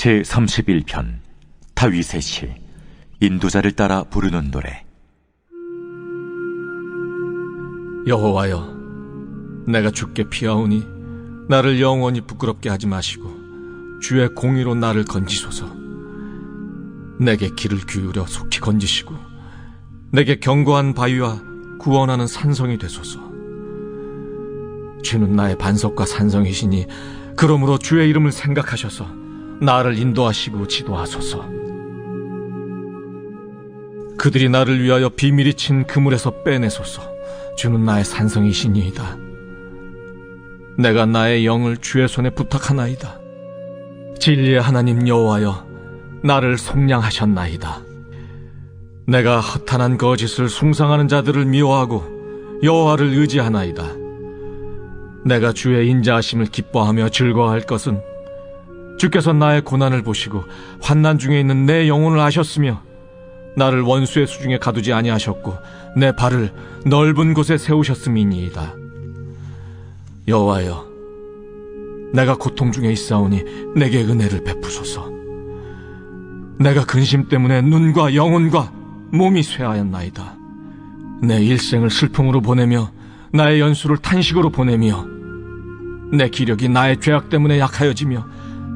제 31편 다윗의 시 인도자를 따라 부르는 노래 여호와여, 내가 주께 피하오니 나를 영원히 부끄럽게 하지 마시고 주의 공의로 나를 건지소서. 내게 길을 기울여 속히 건지시고 내게 견고한 바위와 구원하는 산성이 되소서. 주는 나의 반석과 산성이시니 그러므로 주의 이름을 생각하셔서 나를 인도하시고 지도하소서. 그들이 나를 위하여 비밀이 친 그물에서 빼내소서. 주는 나의 산성이시니이다. 내가 나의 영을 주의 손에 부탁하나이다. 진리의 하나님 여호와여, 나를 속량하셨나이다. 내가 허탄한 거짓을 숭상하는 자들을 미워하고 여호와를 의지하나이다. 내가 주의 인자하심을 기뻐하며 즐거워할 것은 주께서 나의 고난을 보시고 환난 중에 있는 내 영혼을 아셨으며 나를 원수의 수중에 가두지 아니하셨고 내 발을 넓은 곳에 세우셨음이니이다. 여호와여, 내가 고통 중에 있사오니 내게 은혜를 베푸소서. 내가 근심 때문에 눈과 영혼과 몸이 쇠하였나이다. 내 일생을 슬픔으로 보내며 나의 연수를 탄식으로 보내며 내 기력이 나의 죄악 때문에 약하여지며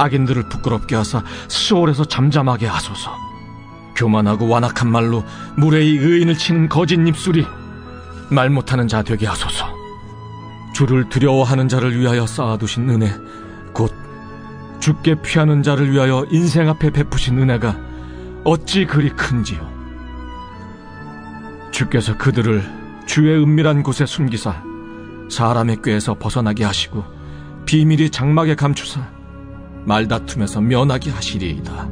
악인들을 부끄럽게 하사 수월에서 잠잠하게 하소서. 교만하고 완악한 말로 무례히 의인을 치는 거짓 입술이 말 못하는 자 되게 하소서. 주를 두려워하는 자를 위하여 쌓아두신 은혜, 곧 주께 피하는 자를 위하여 인생 앞에 베푸신 은혜가 어찌 그리 큰지요. 주께서 그들을 주의 은밀한 곳에 숨기사 사람의 꾀에서 벗어나게 하시고 비밀이 장막에 감추사 말다툼에서 면하게 하시리이다.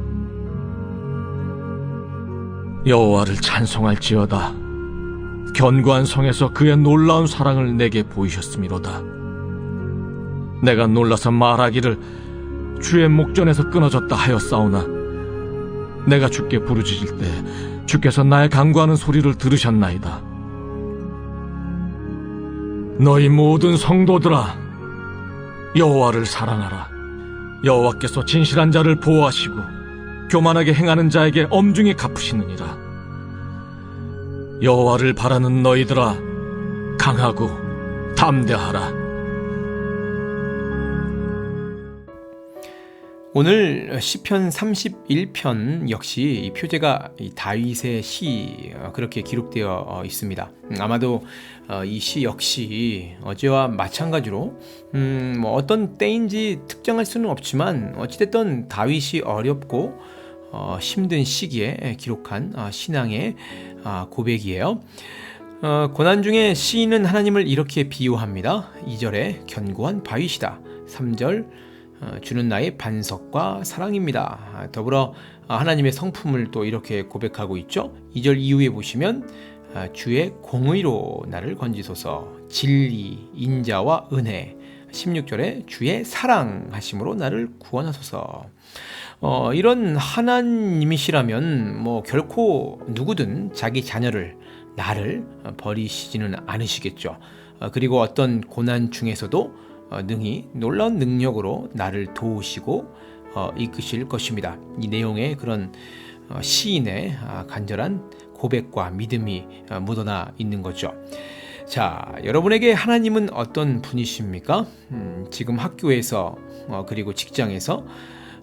여호와를 찬송할지어다. 견고한 성에서 그의 놀라운 사랑을 내게 보이셨음이로다. 내가 놀라서 말하기를 주의 목전에서 끊어졌다 하였사오나 내가 주께 부르짖을 때 주께서 나의 간구하는 소리를 들으셨나이다. 너희 모든 성도들아 여호와를 사랑하라. 여호와께서 진실한 자를 보호하시고 교만하게 행하는 자에게 엄중히 갚으시느니라. 여호와를 바라는 너희들아 강하고 담대하라. 오늘 시편 31편 역시 이 표제가 이 다윗의 시 어, 그렇게 기록되어 어, 있습니다. 음, 아마도 어, 이시 역시 어제와 마찬가지로 음, 뭐 어떤 때인지 특정할 수는 없지만 어찌됐든 다윗이 어렵고 어, 힘든 시기에 기록한 어, 신앙의 어, 고백이에요. 어, 고난 중에 시인은 하나님을 이렇게 비유합니다. 2절에 견고한 바위시다. 3절 어, 주는 나의 반석과 사랑입니다. 아, 더불어 아, 하나님의 성품을 또 이렇게 고백하고 있죠. 2절 이후에 보시면 아, 주의 공의로 나를 건지소서 진리, 인자와 은혜 16절에 주의 사랑하심으로 나를 구원하소서 어, 이런 하나님이시라면 뭐 결코 누구든 자기 자녀를 나를 버리시지는 않으시겠죠. 어, 그리고 어떤 고난 중에서도 어, 능히 놀라운 능력으로 나를 도우시고 어, 이끄실 것입니다. 이 내용에 그런 어, 시인의 아, 간절한 고백과 믿음이 묻어나 있는 거죠. 자, 여러분에게 하나님은 어떤 분이십니까? 음, 지금 학교에서 그리고 직장에서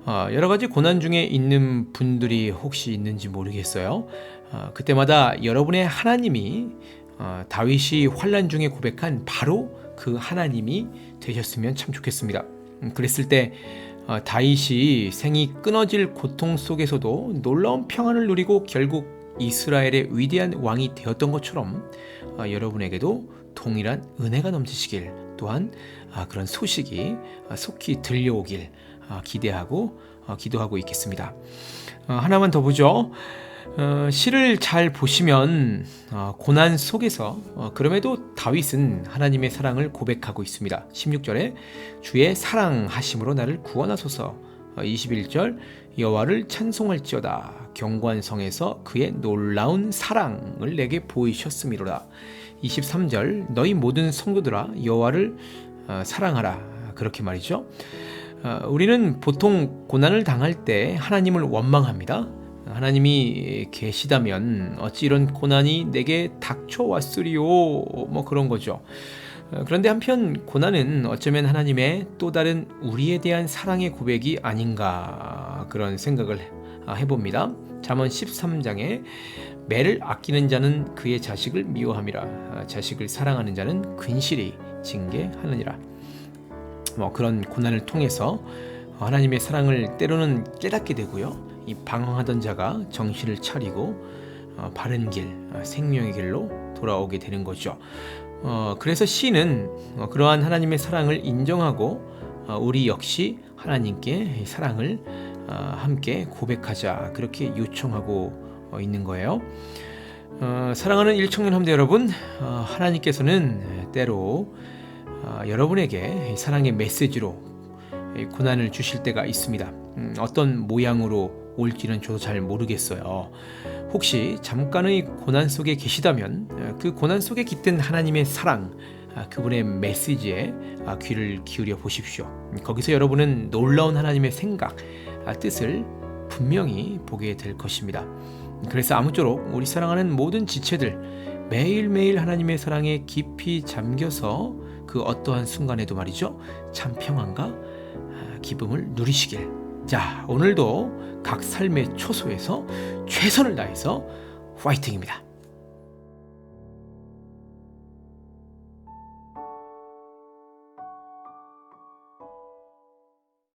어, 여러 가지 고난 중에 있는 분들이 혹시 있는지 모르겠어요. 어, 그때마다 여러분의 하나님이 어, 다윗이 환란 중에 고백한 바로 그 하나님이 되셨으면 참 좋겠습니다. 음, 그랬을 때 어, 다윗이 생이 끊어질 고통 속에서도 놀라운 평안을 누리고 결국 이스라엘의 위대한 왕이 되었던 것처럼 어, 여러분에게도 동일한 은혜가 넘치시길 또한 아, 그런 소식이 아, 속히 들려오길 아, 기대하고 어, 기도하고 있겠습니다. 어, 하나만 더 보죠. 어, 시를 잘 보시면 어, 고난 속에서 어, 그럼에도 다윗은 하나님의 사랑을 고백하고 있습니다. 16절에 주의 사랑하심으로 나를 구원하소서. 어, 21절 여호와를 찬송할지어다 경관성에서 그의 놀라운 사랑을 내게 보이셨음이로다. 23절 너희 모든 성도들아 여호와를 어, 사랑하라 그렇게 말이죠. 어, 우리는 보통 고난을 당할 때 하나님을 원망합니다. 하나님이 계시다면 어찌 이런 고난이 내게 닥쳐왔으리요 뭐 그런 거죠. 어, 그런데 한편 고난은 어쩌면 하나님의 또 다른 우리에 대한 사랑의 고백이 아닌가 그런 생각을 아, 해봅니다. 잠언 13장에 매를 아끼는 자는 그의 자식을 미워함이라 아, 자식을 사랑하는 자는 근실히 징계하느니라. 뭐 그런 고난을 통해서 하나님의 사랑을 때로는 깨닫게 되고요. 이 방황하던 자가 정신을 차리고 어, 바른 길, 어, 생명의 길로 돌아오게 되는 거죠. 어, 그래서 시는 어, 그러한 하나님의 사랑을 인정하고 어, 우리 역시 하나님께 이 사랑을 어, 함께 고백하자 그렇게 요청하고 어, 있는 거예요. 어, 사랑하는 일청년 함대 여러분, 어, 하나님께서는 때로 어, 여러분에게 이 사랑의 메시지로 이 고난을 주실 때가 있습니다. 음, 어떤 모양으로 올지는 저도 잘 모르겠어요. 혹시 잠깐의 고난 속에 계시다면 어, 그 고난 속에 깃든 하나님의 사랑, 아, 그분의 메시지에 아, 귀를 기울여 보십시오. 음, 거기서 여러분은 놀라운 하나님의 생각, 아, 뜻을 분명히 보게 될 것입니다. 그래서 아무쪼록 우리 사랑하는 모든 지체들 매일매일 하나님의 사랑에 깊이 잠겨서 그 어떠한 순간에도 말이죠. 참 평안과 아, 기쁨을 누리시길. 자, 오늘도 각 삶의 초소에서 최선을 다해서 화이팅입니다.